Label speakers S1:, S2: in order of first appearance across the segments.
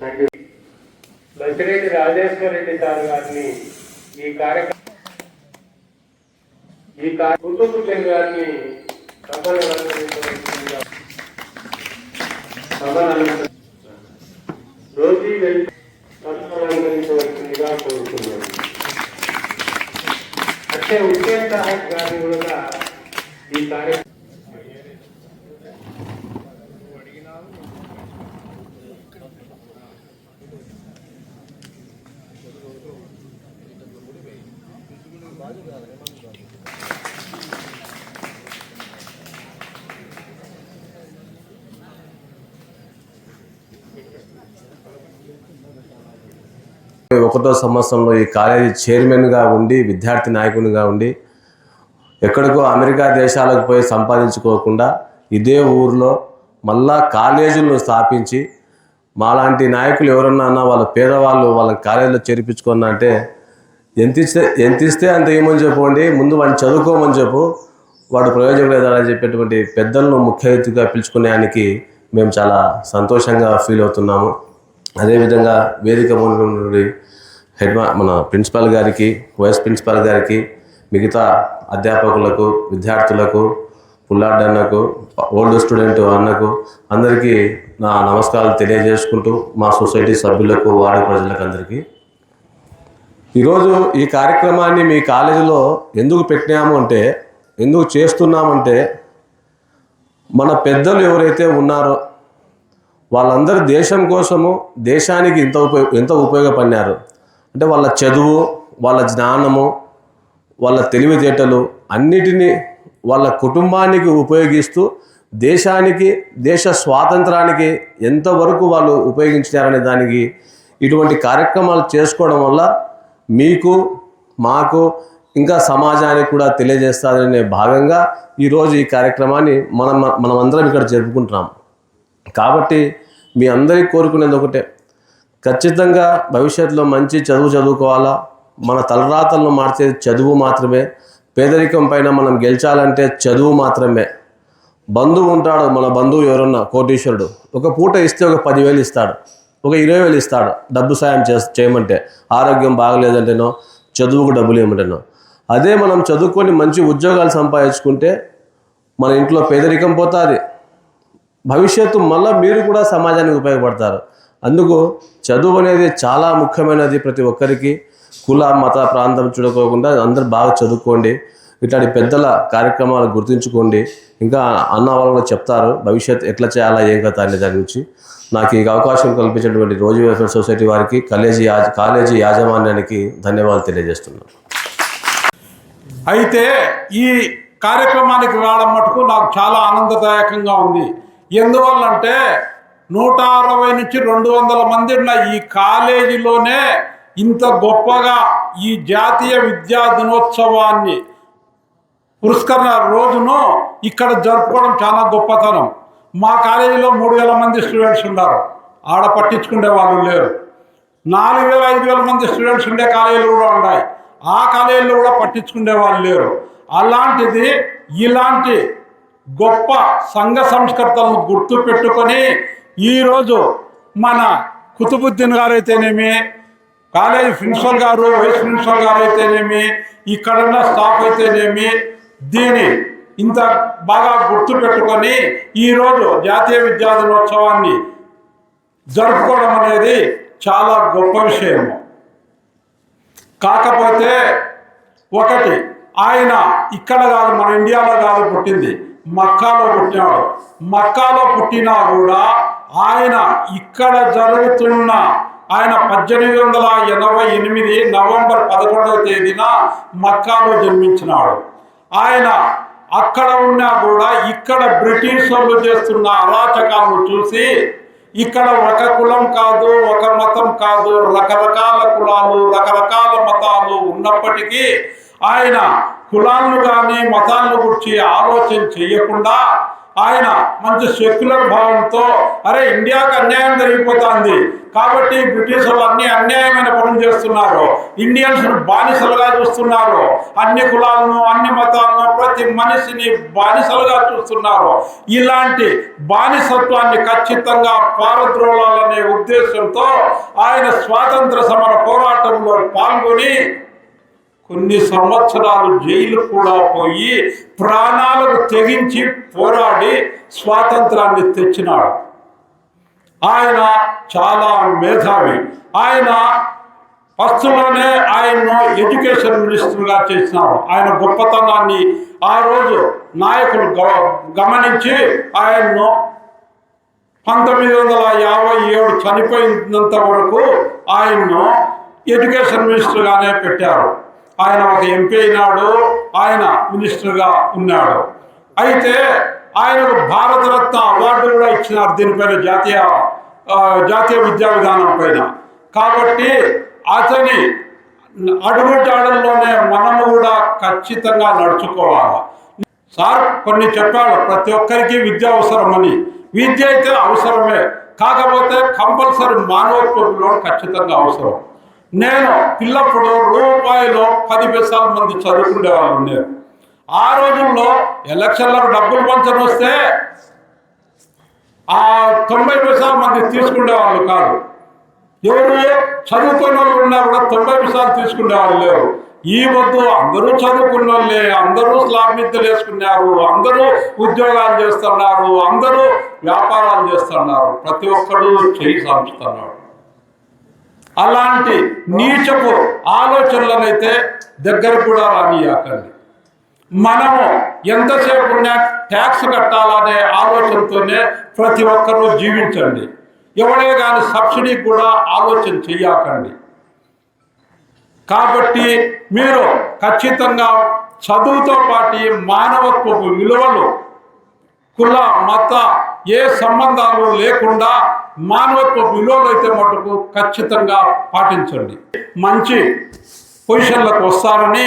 S1: thank you Basireddy Rajeshwara Reddy sir గారిని ఈ కార్యక్రమం ఈ కార్య కుటుంబం గారిని సభను అలంకరించవలసిందిగా సభను అలంకరి రోజీ వెళ్ళి సభను అలంకరించవలసిందిగా కోరుతున్నాను అంటే హుస్సేన్ సాహెబ్ గారిని కూడా ఈ కార్యక్రమం
S2: ఒకటో సంవత్సరంలో ఈ కాలేజీ చైర్మన్గా ఉండి విద్యార్థి నాయకునిగా ఉండి ఎక్కడికో అమెరికా దేశాలకు పోయి సంపాదించుకోకుండా ఇదే ఊర్లో మళ్ళా కాలేజీలను స్థాపించి మాలాంటి నాయకులు ఎవరన్నా అన్నా వాళ్ళ పేదవాళ్ళు వాళ్ళ కాలేజీలో చేర్పించుకున్నా అంటే ఎంత ఇస్తే ఎంత ఇస్తే అంత ఏమని చెప్పండి ముందు వాడిని చదువుకోమని చెప్పు వాడు ప్రయోజనం లేదని చెప్పేటువంటి పెద్దలను ముఖ్య అతిథిగా పిలుచుకునేదానికి మేము చాలా సంతోషంగా ఫీల్ అవుతున్నాము. అదేవిధంగా వేదిక మూలంలోని హెడ్ మన ప్రిన్సిపాల్ గారికి వైస్ ప్రిన్సిపాల్ గారికి మిగతా అధ్యాపకులకు విద్యార్థులకు పుల్లాడ్డన్నకు ఓల్డ్ స్టూడెంట్ అన్నకు అందరికీ నా నమస్కారాలు తెలియజేసుకుంటూ మా సొసైటీ సభ్యులకు వార్డు ప్రజలకు అందరికీ. ఈరోజు ఈ కార్యక్రమాన్ని మీ కాలేజీలో ఎందుకు పెట్టినాము అంటే ఎందుకు చేస్తున్నామంటే మన పెద్దలు ఎవరైతే ఉన్నారో వాళ్ళందరూ దేశం కోసము దేశానికి ఎంత ఉపయోగ ఎంత ఉపయోగపడినారు. అంటే వాళ్ళ చదువు వాళ్ళ జ్ఞానము వాళ్ళ తెలివితేటలు అన్నిటినీ వాళ్ళ కుటుంబానికి ఉపయోగిస్తూ దేశానికి దేశ స్వాతంత్రానికి ఎంతవరకు వాళ్ళు ఉపయోగించినారనే దానికి ఇటువంటి కార్యక్రమాలు చేసుకోవడం వల్ల మీకు మాకు ఇంకా సమాజానికి కూడా తెలియజేస్తారనే భాగంగా ఈరోజు ఈ కార్యక్రమాన్ని మనం మనమందరం ఇక్కడ జరుపుకుంటున్నాం. కాబట్టి మీ అందరికీ కోరుకునేది ఒకటే. ఖచ్చితంగా భవిష్యత్తులో మంచి చదువు చదువుకోవాలా? మన తలరాతలను మార్చేది చదువు మాత్రమే. పేదరికం పైన మనం గెలిచాలంటే చదువు మాత్రమే. బంధువు ఉంటాడు మన బంధువు ఎవరన్నా కోటీశ్వరుడు. ఒక పూట ఇస్తే ఒక పదివేలు ఇస్తాడు. ఒక ఇరవై వేలు ఇస్తాడు డబ్బు సాయం చే చేయమంటే. ఆరోగ్యం బాగలేదంటేనో చదువుకు డబ్బులు ఇవ్వమంటేనో. అదే మనం చదువుకొని మంచి ఉద్యోగాలు సంపాదించుకుంటే మన ఇంట్లో పేదరికం పోతుంది. భవిష్యత్తు మళ్ళీ మీరు కూడా సమాజానికి ఉపయోగపడతారు. అందుకు చదువు అనేది చాలా ముఖ్యమైనది ప్రతి ఒక్కరికి. కుల మత ప్రాంతం చూడకోకుండా అందరూ బాగా చదువుకోండి. ఇట్లాంటి పెద్దల కార్యక్రమాలు గుర్తుంచుకోండి. ఇంకా అన్న వాళ్ళు చెప్తారు భవిష్యత్ ఎట్లా చేయాలా ఏం కథ అనే దాని గురించి. నాకు ఈ అవకాశం కల్పించినటువంటి రోజు వెల్ఫేర్ సొసైటీ వారికి కాలేజీ యాజ కాలేజీ యాజమాన్యానికి ధన్యవాదాలు తెలియజేస్తున్నాను.
S3: అయితే ఈ కార్యక్రమానికి రావడం మటుకు నాకు చాలా ఆనందదాయకంగా ఉంది. ఎందువల్లంటే నూట అరవై నుంచి రెండు వందల మంది ఉన్న ఈ కాలేజీలోనే ఇంత గొప్పగా ఈ జాతీయ విద్యా దినోత్సవాన్ని పురస్కరణ రోజును ఇక్కడ జరుపుకోవడం చాలా గొప్పతనం. మా కాలేజీలో మూడు వేల మంది స్టూడెంట్స్ ఉన్నారు. ఆడ పట్టించుకునే వాళ్ళు లేరు. నాలుగు వేల ఐదు వేల మంది స్టూడెంట్స్ ఉండే కాలేజీలు కూడా ఉన్నాయి. ఆ కాలేజీలో కూడా పట్టించుకునే వాళ్ళు లేరు. అలాంటిది ఇలాంటి గొప్ప సంఘ సంస్కర్తలను గుర్తు పెట్టుకొని ఈరోజు మన కుతుబుద్దీన్ గారు అయితేనేమి కాలేజీ ప్రిన్సిపల్ గారు వైస్ ప్రిన్సిపల్ గారు అయితేనేమి ఇక్కడున్న స్టాఫ్ అయితేనేమి దీని ఇంత బాగా గుర్తు పెట్టుకొని ఈరోజు జాతీయ విద్యా దినోత్సవాన్ని జరుపుకోవడం అనేది చాలా గొప్ప విషయం కాకపోతే ఒకటి ఆయన ఇక్కడ కాదు మన ఇండియాలో కాదు పుట్టింది. మక్కాలో పుట్టినాడు మక్కాలో పుట్టినా కూడా ఆయన ఇక్కడ జరుగుతున్న ఆయన పద్దెనిమిది వందల ఎనభై ఎనిమిది నవంబర్ పదకొండవ తేదీన మక్కాలో జన్మించినాడు. ఆయన అక్కడ ఉన్నా కూడా ఇక్కడ బ్రిటిష్ వాళ్ళు చేస్తున్న అరాచకాలను చూసి ఇక్కడ ఒక కులం కాదు ఒక మతం కాదు రకరకాల కులాలు రకరకాల మతాలు ఉన్నప్పటికీ ఆయన కులాలను కానీ మతాలను గురించి ఆలోచన చేయకుండా ఆయన మంచి సెక్యులర్ భావంతో అరే ఇండియాకు అన్యాయం జరిగిపోతుంది. కాబట్టి బ్రిటిష్ వాళ్ళు అన్ని అన్యాయమైన పనులు చేస్తున్నారు. ఇండియన్స్ బానిసలుగా చూస్తున్నారు. అన్ని కులాలను అన్ని మతాలను ప్రతి మనిషిని బానిసలుగా చూస్తున్నారు. ఇలాంటి బానిసత్వాన్ని ఖచ్చితంగా పారద్రోలాలనే ఉద్దేశంతో ఆయన స్వాతంత్ర సమర పోరాటంలో పాల్గొని కొన్ని సంవత్సరాలు జైలు కూడా పోయి ప్రాణాలకు తెగించి పోరాడి స్వాతంత్రాన్ని తెచ్చినాడు. ఆయన చాలా మేధావి. ఆయన ఫస్ట్లోనే ఆయన్ను ఎడ్యుకేషన్ మినిస్టర్గా చేసినారు ఆయన గొప్పతనాన్ని ఆ రోజు నాయకులు గ- గమనించి ఆయన్ను పంతొమ్మిది వందల యాభై ఏడు చనిపోయినంత వరకు ఆయన్ను ఎడ్యుకేషన్ మినిస్టర్గానే పెట్టారు. ఆయన ఒక ఎంపీ అయినాడు ఆయన మినిస్టర్గా ఉన్నాడు. అయితే ఆయనకు భారతరత్న అవార్డు కూడా ఇచ్చినారు దీనిపైన జాతీయ జాతీయ విద్యా విధానం పైన. కాబట్టి అతని అడుగుజాడల్లోనే మనము కూడా ఖచ్చితంగా నడుచుకోవాలి. సార్ కొన్ని చెప్పాడు ప్రతి ఒక్కరికి విద్య అవసరమని. విద్య అయితే అవసరమే. కాకపోతే కంపల్సరీ మానవత్వంలో ఖచ్చితంగా అవసరం. నేను పిల్లప్పుడు రూపాయలు పది పైసల మంది చదువుకునే వాళ్ళు ఉన్నారు ఆ రోజుల్లో ఎలక్షన్లకు డబ్బులు పంచని వస్తే ఆ తొంభై పైసల మంది తీసుకునేవాళ్ళు కాదు. ఎవరు? చదువుకున్న వాళ్ళు ఉన్నా కూడా తొంభై పైసలు తీసుకునే వాళ్ళు లేరు. ఈ వద్దు అందరూ చదువుకున్న వాళ్ళే అందరూ స్లాబ్ మిద్దలు వేసుకున్నారు అందరూ ఉద్యోగాలు చేస్తున్నారు అందరూ వ్యాపారాలు చేస్తున్నారు. ప్రతి ఒక్కరూ చేయి సాగుతున్నారు అలాంటి నీచపు ఆలోచనలనైతే దగ్గర కూడా రానియాకండి మనము ఎంతసేపు ఉన్నా ట్యాక్స్ కట్టాలనే ఆలోచనతోనే ప్రతి ఒక్కరూ జీవించండి. ఎవడే కానీ సబ్సిడీ కూడా ఆలోచన చెయ్యకండి. కాబట్టి మీరు ఖచ్చితంగా చదువుతో పాటు మానవత్వపు విలువలు కుల మత ఏ సంబంధాలు లేకుండా మానవత్వ విలువలు అయితే మటుకు ఖచ్చితంగా పాటించండి. మంచి పొజిషన్లకు వస్తారని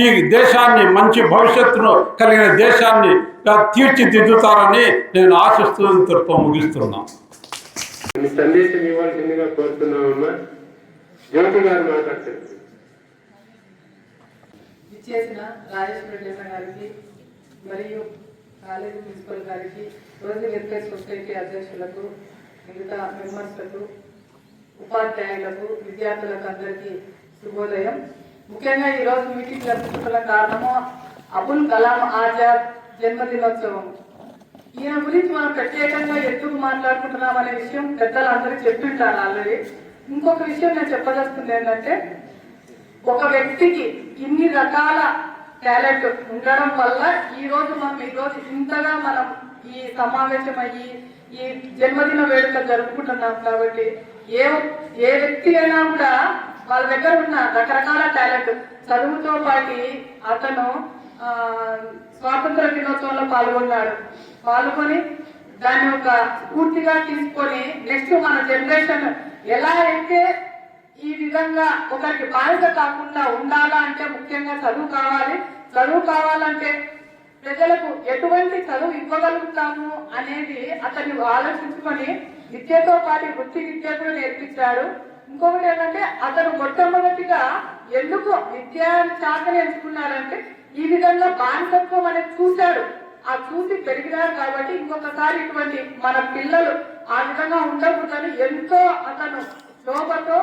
S3: ఈ దేశాన్ని మంచి భవిష్యత్తును కలిగిన దేశాన్ని తీర్చిదిద్దుతారని నేను ఆశిస్తూ ఇంతటితో ముగిస్తున్నాను.
S1: మీ సందేశం ఇవ్వాల్సిందిగా కోరుతున్నామమ్మా. జ్యోతి గారు మాట్లాడుతుంది
S4: ఇచ్చేసిన రాజేశ్వర రెడ్డి గారికి మరియు కాలేజీ ప్రిన్సిపల్ గారికి రోజు వెల్ఫేర్ సొసైటీ అధ్యక్షులకు మిగతా మెంబర్స్లకు ఉపాధ్యాయులకు విద్యార్థులకు అందరికీ శుభోదయం. ముఖ్యంగా ఈరోజు మీటింగ్ జరుపుకుంటున్న కారణము అబుల్ కలాం ఆజాద్ జన్మదినోత్సవం. ఈయన గురించి మనం ప్రత్యేకంగా ఎందుకు మాట్లాడుకుంటున్నాం అనే విషయం పెద్దలు అందరికీ చెప్తుంటారు ఆల్రెడీ. ఇంకొక విషయం నేను చెప్పదలుస్తుంది ఏంటంటే ఒక వ్యక్తికి ఇన్ని రకాల టాలెంట్ ఉండడం వల్ల ఈ రోజు మనం ఈ రోజు ఇంతగా మనం ఈ సమావేశం అయ్యి ఈ జన్మదిన వేడుక జరుపుకుంటున్నాం కాబట్టి ఏ ఏ వ్యక్తి అయినా కూడా వాళ్ళ దగ్గర ఉన్న రకరకాల టాలెంట్ చదువుతో పాటి అతను స్వాతంత్ర దినోత్సవంలో పాల్గొన్నాడు. పాల్గొని దాన్ని ఒక స్ఫూర్తిగా తీసుకొని నెక్స్ట్ మన జనరేషన్ ఎలా అయితే ఈ విధంగా ఒకరికి బాధ్యత కాకుండా ఉండాలా అంటే ముఖ్యంగా చదువు కావాలి. చదువు కావాలంటే ప్రజలకు ఎటువంటి చదువు ఇవ్వగలుగుతాము అనేది అతన్ని ఆలోచించుకొని విద్యతో పాటు వృత్తి విద్య కూడా నేర్పించాడు. ఇంకొకటి ఏంటంటే అతను మొట్టమొదటిగా ఎందుకు విద్యా శాఖను ఎంచుకున్నారంటే ఈ విధంగా బానిసత్వం అనేది చూశాడు. ఆ చూసి పెరిగినారు కాబట్టి ఇంకొకసారి ఇటువంటి మన పిల్లలు ఆ విధంగా ఉండకూడదని ఎంతో అతను లోపతో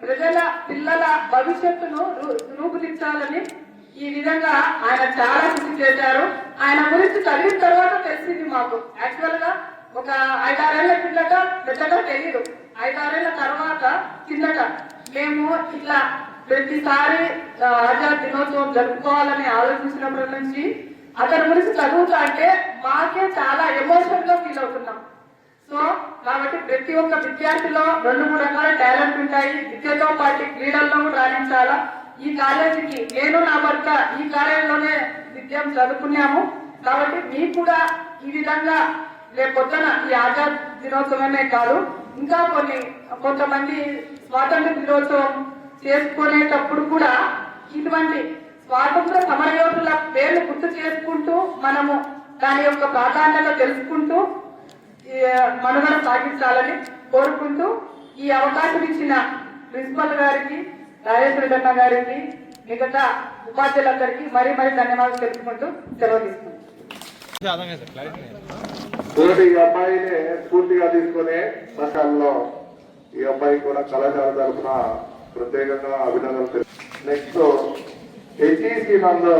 S4: ప్రజల పిల్లల భవిష్యత్తును రూ- రూపుదిద్దాలని ఈ విధంగా ఆయన చాలా కృషి చేశారు. ఆయన గురించి చదివిన తర్వాత తెలిసింది మాకు. యాక్చువల్గా ఒక ఐదారేళ్ళ కిందట పెద్దగా తెలియదు ఐదారేళ్ళ తర్వాత కిందట మేము ఇట్లా ప్రతిసారి ఆజాద్ దినోత్సవం జరుపుకోవాలని ఆలోచించినప్పటి నుంచి అతని గురించి చదువుతా అంటే మాకే చాలా ఎమోషనల్గా ఫీల్ అవుతున్నాం. సో కాబట్టి ప్రతి ఒక్క విద్యార్థిలో రెండు మూడు రకాల టాలెంట్ ఉంటాయి. విద్యతో పాటు క్రీడల్లో కూడా రాణించాలా? ఈ కాలేజీకి నేను నా భర్త ఈ కాలేజీలోనే విద్యం చదువుకున్నాము. కాబట్టి మీకు కూడా ఈ విధంగా రేపొద్దున ఈ ఆజాద్ దినోత్సవమే కాదు ఇంకా కొన్ని కొంతమంది స్వాతంత్ర దినోత్సవం చేసుకునేటప్పుడు కూడా ఇటువంటి స్వాతంత్ర సమరయోధుల పేర్లు గుర్తు చేసుకుంటూ మనము దాని యొక్క ప్రాధాన్యత తెలుసుకుంటూ మనుగడ సాగించాలని కోరుకుంటూ ఈ అవకాశం ఇచ్చిన ప్రిన్సిపల్ గారికి రాజేశ్వర రెడ్డన్న గారికి మిగతా ఉపాధ్యాయులందరికీ మరీ మరీ ధన్యవాదాలు తెలుపుకుంటూ సెలవు తీసుకుంటాం
S5: ఈ అమ్మాయిని పూర్తిగా తీసుకునే సంఘాల్లో ఈ అమ్మాయి కూడా కళాశాల తరఫున ప్రత్యేకంగా అభినందనలు నెక్స్ట్ హెచ్ఈసి నందు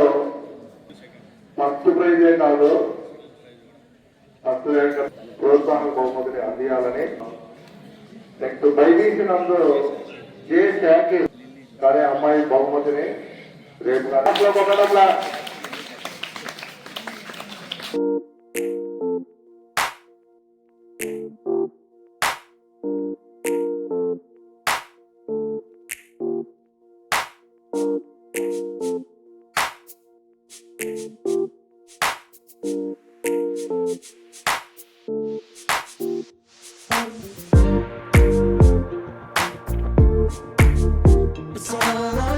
S5: ఫస్ట్ ప్రైజే కాదు. ఫస్ట్ ర్యాంక్ బహుమతిని అందియాలని. నెక్స్ట్ బైబీసీ నందు జే శాఖి కానీ అమ్మాయి బహుమతిని రేపు దాంట్లో కొట్టడంలా It's all I